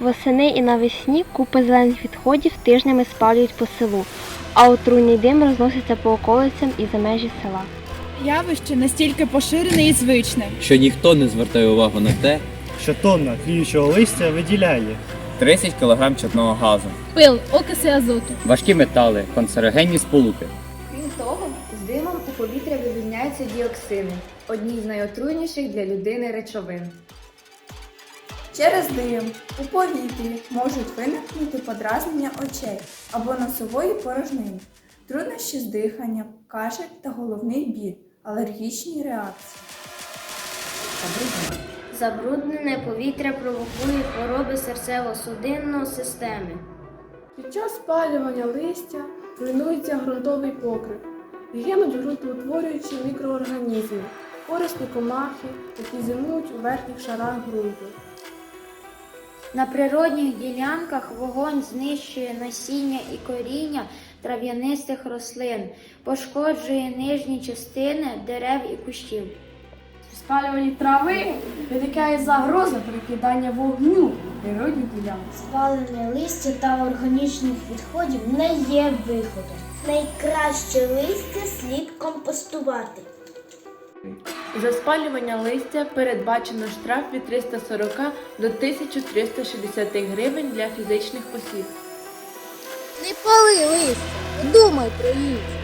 Восени і навесні купи зелених відходів тижнями спалюють по селу, а отруйний дим розноситься по околицям і за межі села. Явище настільки поширене і звичне. що ніхто не звертає увагу на те, що тонна тліючого листя виділяє 30 кг чадного газу, Пил, окиси азоту. важкі метали, канцерогенні сполуки. Крім того, з димом у повітря вивільняються діоксини, одні з найотруйніших для людини речовин. Через дим у повітрі можуть виникнути подразнення очей або носової порожнини, труднощі з диханням, кашель та головний біль, алергічні реакції. Забруднене повітря провокує хвороби серцево-судинної системи. Під час спалювання листя руйнується ґрунтовий покрив, гинуть ґрунтоутворюючі мікроорганізми, корисні комахи, які зимують у верхніх шарах ґрунту. На природних ділянках вогонь знищує насіння і коріння трав'янистих рослин, пошкоджує нижні частини дерев і кущів. При спалюванні трави виникає загроза прикидання вогню природній ділянці. Спалене листя та органічних відходів не є виходом. Найкраще листя слід компостувати. За спалювання листя передбачено штраф від 340 до 1360 гривень для фізичних осіб. Не пали листя, думай про їх.